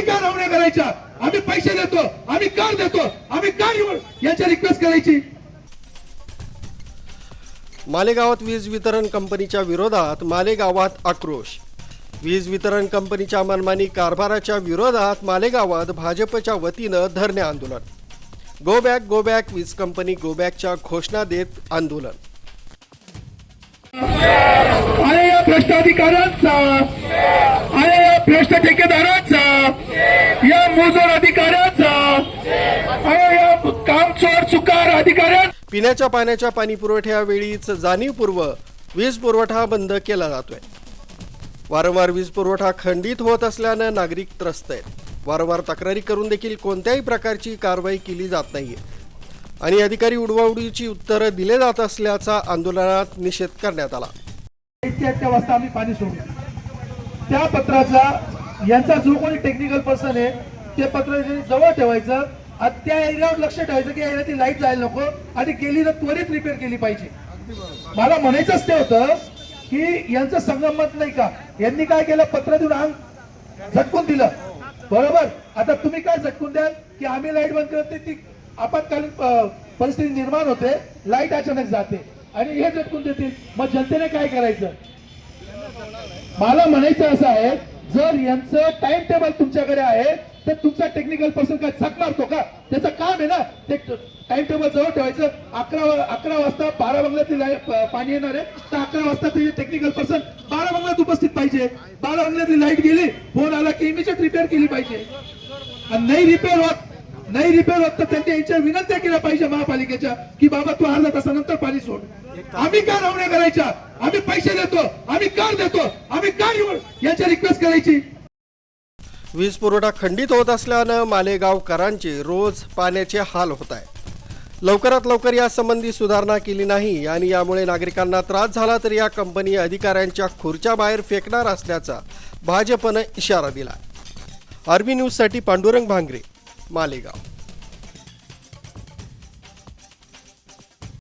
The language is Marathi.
करायच्या? आम्ही पैसे देतो आम्ही कार देतो आम्ही कार याच्या रिक्वेस्ट करायची. मालेगावात वीज वितरण कंपनीच्या विरोधात मालेगावात आक्रोश. वीज वितरण कंपनीच्या मनमानी कारभाराच्या विरोधात मालेगावात भाजपच्या वतीनं धरणे आंदोलन. गो बॅक गो बॅक वीज कंपनी गो बॅकच्या घोषणा देत आंदोलन. आणि या भ्रष्ट अधिकाऱ्यांचा आणि या भ्रष्ट ठेकेदारांचा या मोजोड अधिकाऱ्यांचा कामचोर चुकार पिण्याच्या पाण्याच्या पाणी पुरवठ्यावेळीच जाणीवपूर्वक वीज पुरवठा बंद केला जातोय. वारंवार वीज पुरवठा खंडित होत असल्यानं नागरिक त्रस्त आहेत. वारंवार तक्रारी करून देखील कोणत्याही प्रकारची कारवाई केली जात नाहीये. आणि अधिकारी उडवाउडीची उत्तरं दिले जात असल्याचा आंदोलनात निषेध करण्यात आला. वाजता आम्ही पाणी सोडलं त्या पत्राचा यांचा जो कोणी टेक्निकल पर्सन आहे ते पत्र जवळ ठेवायचं आणि त्या एरियावर लक्ष ठेवायचं की या एरियाची लाइट जायला नको आणि गेली तर त्वरित रिपेअर केली पाहिजे. मला म्हणायचंच ते होतं की यांचं संगमत नाही का? यांनी काय केलं? पत्र देऊन अंग झटकून दिलं. बरोबर? आता तुम्ही काय झटकून द्याल? की आम्ही लाइट बंद करत नाही, ती आपत्कालीन परिस्थिती निर्माण होते लाइट अचानक जाते. आणि हे झटकून देतील. मग जनतेने काय करायचं? मला म्हणायचं असं आहे जर यांचं टाइम टेबल तुमच्याकडे आहे तर तुमचा टेक्निकल पर्सन काय झक मारतो का? त्याचं काम आहे ना ते टाइम टेबल जवळ ठेवायचं. अकरा अकरा वाजता बारा बंगल्यातली लाइट पाणी येणार आहे. तर अकरा वाजता ते टेक्निकल पर्सन बारा बंगल्यात उपस्थित पाहिजे. बारा बंगल्यातली लाइट गेली फोन आला की इमिजिएट रिपेअर केली पाहिजे. आणि नाही रिपेअर होत नाही रिपेअर होत तर त्यांच्या यांच्या विनंत्या केल्या पाहिजे महापालिकेच्या की बाबा तू अर्धा तासानंतर पाणी सोड. आम्ही का रावण्या करायच्या? आम्ही पैसे देतो आम्ही कार देतो आम्ही कार याच्या रिक्वेस्ट करायची. वीज पुरवठा खंडित होत असल्यानं मालेगावकरांचे रोज पाण्याचे हाल होत आहे लवकरात लवकर यासंबंधी सुधारणा केली नाही आणि यामुळे नागरिकांना त्रास झाला तर या कंपनी अधिकाऱ्यांच्या खुर्च्या बाहेर फेकणार असल्याचा भाजपनं इशारा दिला. आर्मी न्यूजसाठी पांडुरंग भांगरे. मालेगाव.